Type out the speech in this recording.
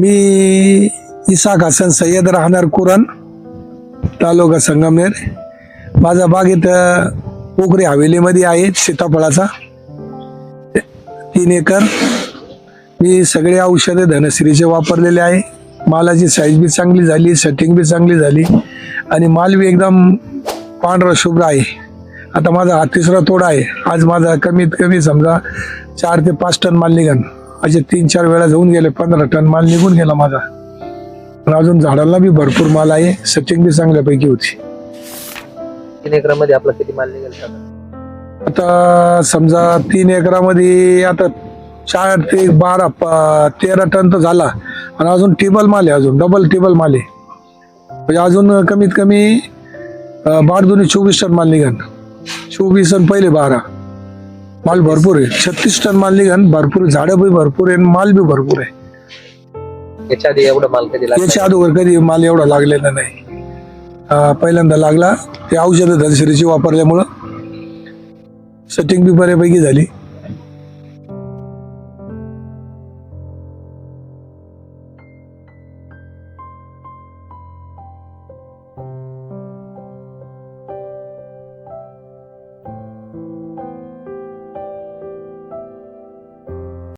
मी इसाक हसन सय्यद राहणार कुरण तालुका संगमनेर. माझा बाग इथं पोखरी हवेलीमध्ये आहे सीताफळाचा. तीन एकर. मी सगळे औषधे धनश्रीचे वापरलेले आहे. मालाची साईज बी चांगली झाली सेटिंग बी चांगली झाली. आणि माल बी एकदम पांढरा शुभ्र आहे. आता माझा हा तिसरा तोडा आहे. आज माझा कमीत कमी समजा चार ते पाच टन माल निघन असे तीन चार वेळा जाऊन गेले पंधरा टन माल निघून गेला माझा. पण अजून झाडाला बी भरपूर माल आहे सेटिंग बी चांगल्यापैकी होती. तीन एकरामध्ये आपला किती माल निघेल? आता समजा तीन एकरामध्ये आता चार ते बारा प- तेरा टन तर झाला. आणि अजून टेबल माल आहे अजून डबल टेबल माल आहे. म्हणजे अजून कमीत कमी अं, बारा दोन्ही चोवीस टन माल निघन चोवीस आणि पहिले बारा. माल भरपूर आहे. छत्तीस टन माल निघन भरपूर झाडं बी भरपूर आहे आणि माल बी भरपूर आहे. याच्या आधी एवढं माल कधी लागला? याच्या अगोदर कधी माल एवढा लागलेला नाही. अं, पहिल्यांदा लागला. ते औषधं धनशिरीची वापरल्यामुळं. सेटिंग बी बऱ्यापैकी झाली.